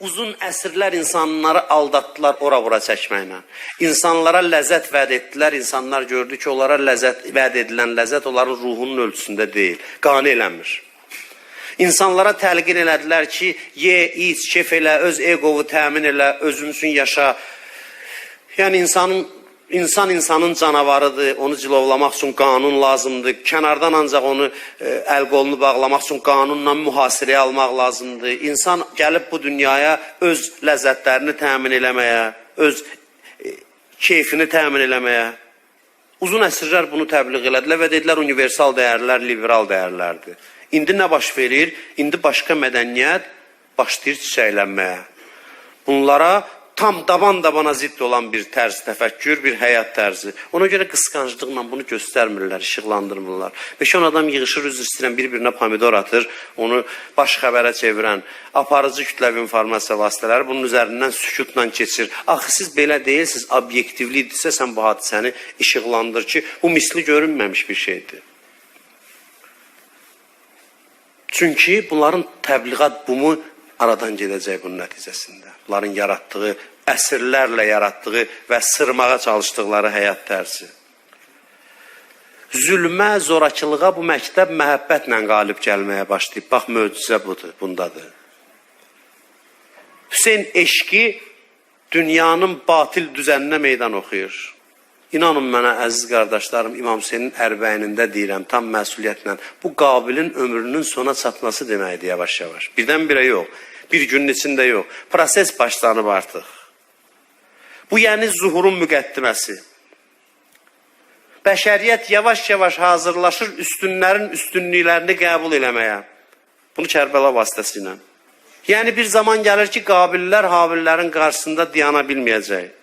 Uzun əsrlər insanları aldatdılar ora-bura çəkməklə. İnsanlara ləzzət vəd etdilər. İnsanlar gördü ki, onlara ləzzət vəd edilən ləzzət onların ruhunun ölçüsündə deyil, qane eləmir. İnsanlara təlqin elədilər ki, ye, iç, kef elə, öz egovu təmin elə, özün yaşa. Yəni insanın insan insanın canavarıdır. Onu cilovlamaq üçün qanun lazımdır. Kənardan ancaq onu e, əl qolunu bağlamaq üçün qanunla mühasirəyə almaq lazımdır. İnsan gəlib bu dünyaya öz ləzzətlərini təmin eləməyə, öz e, keyfini təmin eləməyə Uzun əsrlər bunu təbliğ elədilər və dedilər universal dəyərlər liberal dəyərlərdir. İndi nə baş verir? İndi başqa mədəniyyət başlayır çiçəklənməyə. Bunlara tam daban-dabana zidd olan bir tərz təfəkkür, bir həyat tərzi. Ona görə qısqanclıqla bunu göstərmirlər, işıqlandırmırlar. 5-10 adam yığışır, üzr istəyirəm, bir-birinə pomidor atır, onu baş xəbərə çevirən aparıcı kütləvi informasiya vasitələri bunun üzərindən sükutla keçir. Axı siz belə deyilsiz, obyektivlidirsə sən bu hadisəni işıqlandır ki, bu misli görünməmiş bir şeydir. Çünki bunların təbliğat bumu aradan gedəcək bunun nəticəsində. Bunların yaratdığı, əsrlərlə yaratdığı və sırmağa çalışdıqları həyat tərzi. Zülmə, zorakılığa bu məktəb məhəbbətlə qalib gəlməyə başlayıb. Bax, möcüzə budur, bundadır. Hüseyn eşqi dünyanın batil düzəninə meydan oxuyur. İnanın mənə əziz qardaşlarım, İmam Hüseynin ərbəyinində deyirəm tam məsuliyyətlə. Bu Qabilin ömrünün sona çatması deməkdir yavaş-yavaş. Birdən-birə yox. Bir günün içində yox. Proses başlanıb artıq. Bu yəni zuhurun müqəddiməsi. Bəşəriyyət yavaş-yavaş hazırlaşır üstünlərin üstünlüklərini qəbul eləməyə. Bunu Kərbəla vasitəsilə. Yəni bir zaman gəlir ki, Qabililər Habillərin qarşısında dayana bilməyəcək.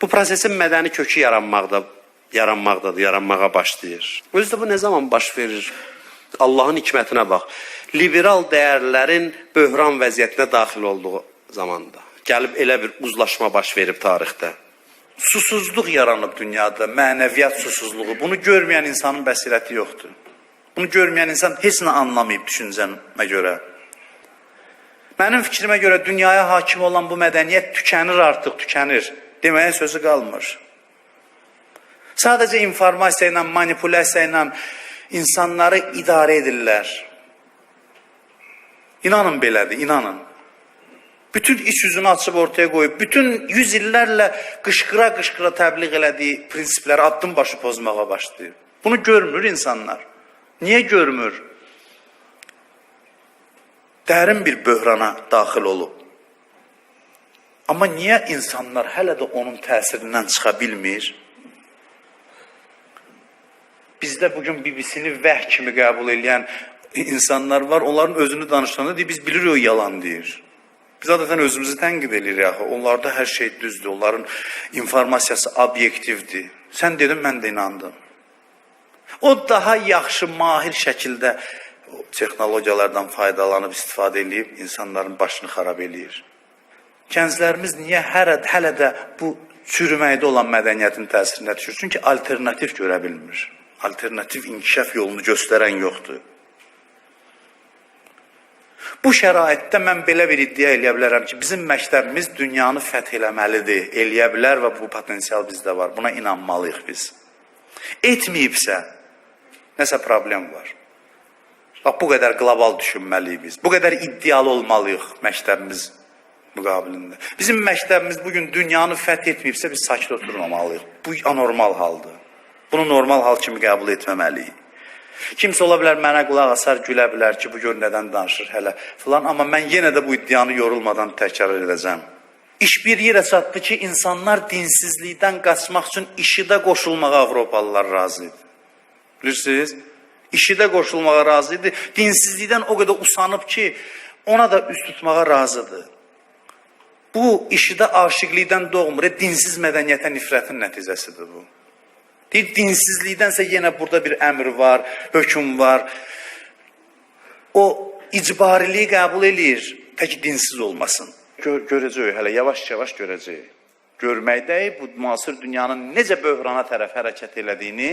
Bu prosesin mədəni kökü yaranmaqda, yaranmaqdadır, yaranmağa başlayır. Özü də bu nə zaman baş verir? Allahın hikmətinə bax. Liberal dəyərlərin böhran vəziyyətinə daxil olduğu zamanda. Gəlib elə bir uzlaşma baş verib tarixdə. Susuzluq yaranıb dünyada, mənəviyyat susuzluğu. Bunu görməyən insanın bəsirəti yoxdur. Bunu görməyən insan heç nə anlamayıb düşüncəmə görə. Mənim fikrimə görə dünyaya hakim olan bu mədəniyyət tükənir artıq, tükənir. Deməyə sözü qalmır. Sadəcə informasiya ilə, manipulyasiya ilə insanları idarə edirlər. İnanın belədir, inanın. Bütün iç yüzünü açıb ortaya qoyub, bütün yüz illərlə qışqıra-qışqıra təbliğ elədiyi prinsipləri addım başı pozmağa başlayır. Bunu görmür insanlar. Niyə görmür? Dərin bir böhrana daxil olub. Amma niyə insanlar hələ də onun təsirindən çıxa bilmir? Bizdə bugün BBC-ni vəh kimi qəbul edən insanlar var. Onların özünü danışanda deyir, biz bilirik o yalan deyir. Biz adətən özümüzü tənqid edirik axı. Onlarda hər şey düzdür. Onların informasiyası obyektivdir. Sən dedin, mən də inandım. O daha yaxşı, mahir şəkildə texnologiyalardan faydalanıb istifadə edib insanların başını xarab eləyir. Gənclərimiz niyə hələ, hələ də bu çürüməkdə olan mədəniyyətin təsirinə düşür? Çünki alternativ görə bilmir. Alternativ inkişaf yolunu göstərən yoxdur. Bu şəraitdə mən belə bir iddia eləyə bilərəm ki, bizim məktəbimiz dünyanı fəth eləməlidir, eləyə bilər və bu potensial bizdə var. Buna inanmalıyıq biz. Etməyibsə, nəsə problem var. Bax bu qədər qlobal düşünməliyik biz. Bu qədər iddialı olmalıyıq məktəbimiz müqabilində. Bizim məktəbimiz bu gün dünyanı fəth etməyibsə biz sakit oturmamalıyıq. Bu anormal haldır. Bunu normal hal kimi qəbul etməməliyik. Kimsə ola bilər mənə qulaq asar, gülə bilər ki, bu gör nədən danışır hələ filan, amma mən yenə də bu iddianı yorulmadan təkrar edəcəm. İş bir yerə çatdı ki, insanlar dinsizlikdən qaçmaq üçün işidə qoşulmağa Avropalılar razı idi. Bilirsiniz? İşidə qoşulmağa razı idi. Dinsizlikdən o qədər usanıb ki, ona da üst tutmağa razıdır. Bu işidə aşiqlikdən doğmur, dinsiz mədəniyyətə nifrətin nəticəsidir bu. Deyir, dinsizlikdənsə yenə burada bir əmr var, hökm var. O icbariliyi qəbul eləyir, tək dinsiz olmasın. Gör, görəcəyik, hələ yavaş-yavaş görəcəyik. Görməkdəyik bu müasir dünyanın necə böhrana tərəf hərəkət elədiyini,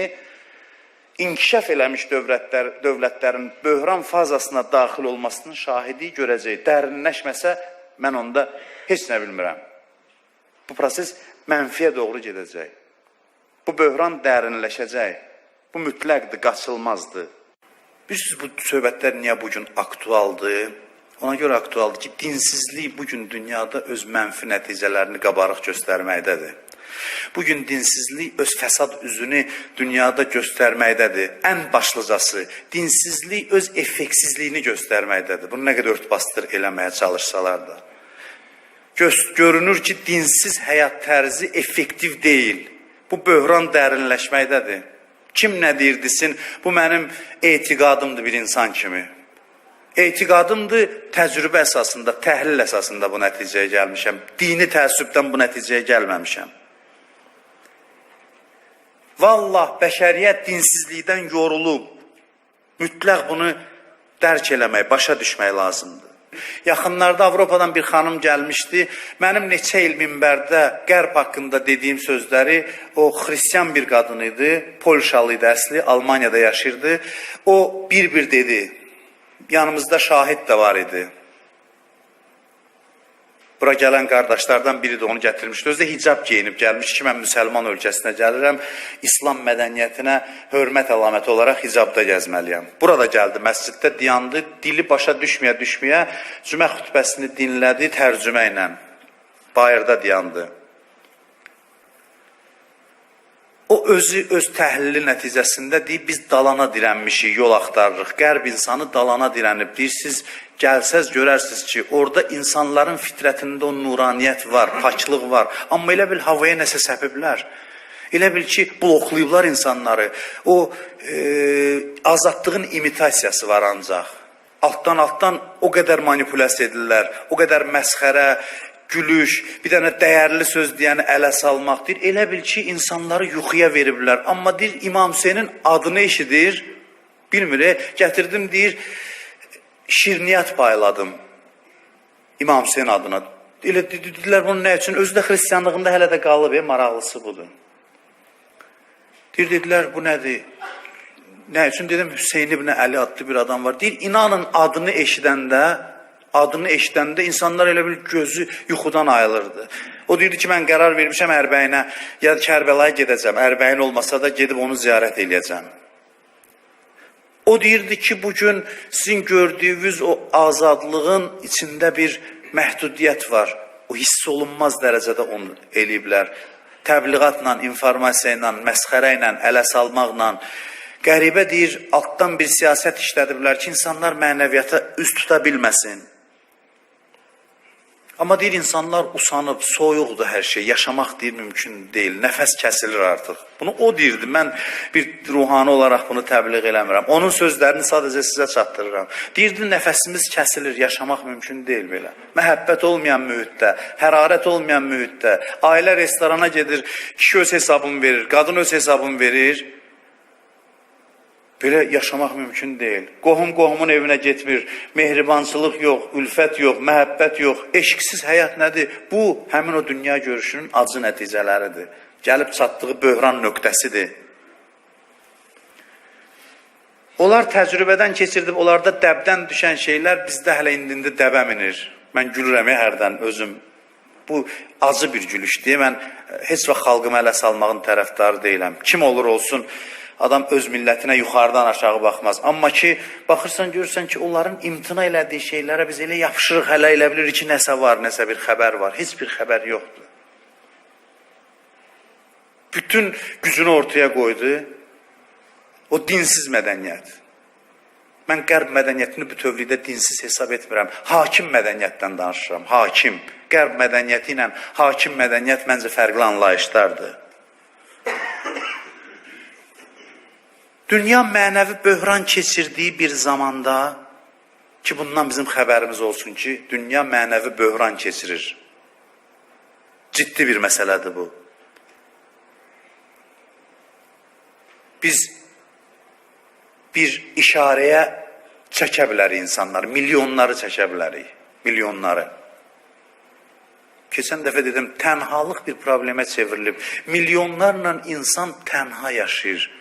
inkişaf eləmiş dövlətlər, dövlətlərin böhran fazasına daxil olmasının şahidi görəcək. Dərinləşməsə mən onda heç nə bilmirəm. Bu proses mənfiyə doğru gedəcək. Bu böhran dərinləşəcək. Bu mütləqdir, qaçılmazdır. Bilirsiniz bu söhbətlər niyə bu gün aktualdır? Ona görə aktualdır ki, dinsizlik bu gün dünyada öz mənfi nəticələrini qabarıq göstərməkdədir. Bu gün dinsizlik öz fəsad üzünü dünyada göstərməkdədir. Ən başlıcası dinsizlik öz effektsizliyini göstərməkdədir. Bunu nə qədər örtbasdır eləməyə çalışsalar da. Görünür ki, dinsiz həyat tərzi effektiv deyil. Bu böhran dərinləşməkdədir. Kim nə deyir bu mənim etiqadımdır bir insan kimi. Etiqadımdır, təcrübə əsasında, təhlil əsasında bu nəticəyə gəlmişəm. Dini təəssübdən bu nəticəyə gəlməmişəm. Vallah bəşəriyyət dinsizlikdən yorulub. Mütləq bunu dərk eləmək, başa düşmək lazımdır. Yaxınlarda Avropadan bir xanım gəlmişdi. Mənim neçə il minbərdə qərb haqqında dediyim sözləri o xristian bir qadın idi, Polşalı idi əsli, Almaniyada yaşayırdı. O bir-bir dedi. Yanımızda şahid də var idi. Bura gələn qardaşlardan biri də onu gətirmişdi. Özü də hicab geyinib gəlmiş ki, mən müsəlman ölkəsinə gəlirəm. İslam mədəniyyətinə hörmət əlaməti olaraq hicabda gəzməliyəm. Burada gəldi, məsciddə dayandı, dili başa düşməyə düşməyə cümə xutbəsini dinlədi tərcümə ilə. Bayırda dayandı. O özü öz təhlili nəticəsində deyir, biz dalana dirənmişik, yol axtarırıq. Qərb insanı dalana dirənib. Deyir, siz gəlsəz görərsiniz ki, orada insanların fitrətində o nuraniyyət var, paklıq var. Amma elə bil havaya nəsə səpiblər. Elə bil ki, bloklayıblar insanları. O e, azadlığın imitasiyası var ancaq. Altdan altdan o qədər manipulyasiya edirlər, o qədər məsxərə, gülüş, bir dənə dəyərli söz deyəni ələ salmaq deyir. Elə bil ki, insanları yuxuya veriblər. Amma deyir İmam Hüseynin adını eşidir, bilmir, e, gətirdim deyir şirniyyat payladım İmam Hüseyn adına. Elə dedilər bunu nə üçün? Özü də xristianlığında hələ də qalıb, e, maraqlısı budur. Deyir dedilər bu nədir? Nə üçün dedim Hüseyn ibn Əli adlı bir adam var. Deyir inanın adını eşidəndə adını eşidəndə insanlar elə bil gözü yuxudan ayılırdı. O deyirdi ki, mən qərar vermişəm Ərbəyinə, ya Kərbəlaya gedəcəm. Ərbəyin olmasa da gedib onu ziyarət eləyəcəm. O deyirdi ki, bu gün sizin gördüyünüz o azadlığın içində bir məhdudiyyət var. O hiss olunmaz dərəcədə onu eləyiblər. Təbliğatla, informasiya ilə, məsxərə ilə, ələ salmaqla, qəribə deyir, altdan bir siyasət işlədiblər ki, insanlar mənəviyyata üst tuta bilməsin. Amma deyir insanlar usanıb, soyuqdur hər şey, yaşamaq deyir mümkün deyil, nəfəs kəsilir artıq. Bunu o deyirdi. Mən bir ruhani olaraq bunu təbliğ eləmirəm. Onun sözlərini sadəcə sizə çatdırıram. Deyirdi nəfəsimiz kəsilir, yaşamaq mümkün deyil belə. Məhəbbət olmayan mühitdə, hərarət olmayan mühitdə, ailə restorana gedir, kişi öz hesabını verir, qadın öz hesabını verir. Belə yaşamaq mümkün deyil. Qohum qohumun evinə getmir. Mehribançılıq yox, ülfət yox, məhəbbət yox. Eşqsiz həyat nədir? Bu həmin o dünya görüşünün acı nəticələridir. Gəlib çatdığı böhran nöqtəsidir. Onlar təcrübədən keçirdib, onlarda dəbdən düşən şeylər bizdə hələ indində dəbə minir. Mən gülürəm hərdən özüm. Bu acı bir gülüşdür. Mən heç vaxt xalqımı ələ salmağın tərəfdarı deyiləm. Kim olur olsun, Adam öz millətinə yuxarıdan aşağı baxmaz. Amma ki, baxırsan, görürsən ki, onların imtina elədiyi şeylərə biz elə yapışırıq, hələ elə bilirik ki, nəsə var, nəsə bir xəbər var. Heç bir xəbər yoxdur. Bütün gücünü ortaya qoydu. O dinsiz mədəniyyət. Mən qərb mədəniyyətini bütövlükdə dinsiz hesab etmirəm. Hakim mədəniyyətdən danışıram. Hakim. Qərb mədəniyyəti ilə hakim mədəniyyət məncə fərqli anlayışlardır. Dünya mənəvi böhran keçirdiyi bir zamanda ki bundan bizim xəbərimiz olsun ki, dünya mənəvi böhran keçirir. Ciddi bir məsələdir bu. Biz bir işarəyə çəkə bilərik insanları, milyonları çəkə bilərik, milyonları. Keçən dəfə dedim, tənhalıq bir problemə çevrilib. Milyonlarla insan tənha yaşayır.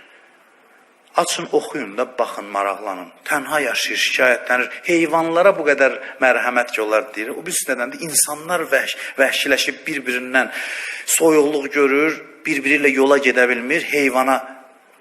Açın, oxuyun da, baxın, maraqlanın. Tənha yaşayır, şikayətlənir. Heyvanlara bu qədər mərhəmət ki, onlar deyir. O bir üstədən də insanlar vəhş, vəhşiləşib bir-birindən soyuqluq görür, bir-biri yola gedə bilmir, heyvana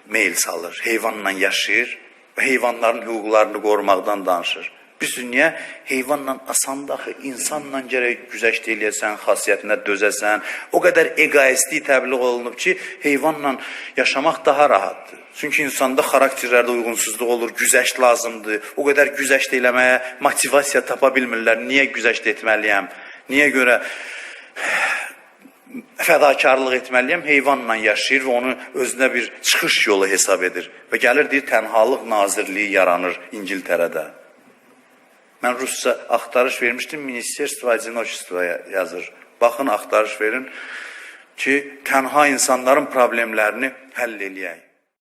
meyl salır, heyvanla yaşayır və heyvanların hüquqlarını qorumaqdan danışır. Biz dünya heyvanla asandır axı, insanla gərək güzəşt eləyəsən, xasiyyətinə dözəsən. O qədər egoistlik təbliğ olunub ki, heyvanla yaşamaq daha rahatdır. Çünki insanda xarakterlərdə uyğunsuzluq olur, güzəşt lazımdır. O qədər güzəşt eləməyə motivasiya tapa bilmirlər. Niyə güzəşt etməliyəm? Niyə görə fədakarlıq etməliyəm? Heyvanla yaşayır və onu özünə bir çıxış yolu hesab edir. Və gəlir deyir, tənhalıq nazirliyi yaranır İngiltərədə. Mən rusca axtarış vermişdim, Ministerstvo Одиночества yazır. Baxın, axtarış verin ki, tənha insanların problemlərini həll eləyək.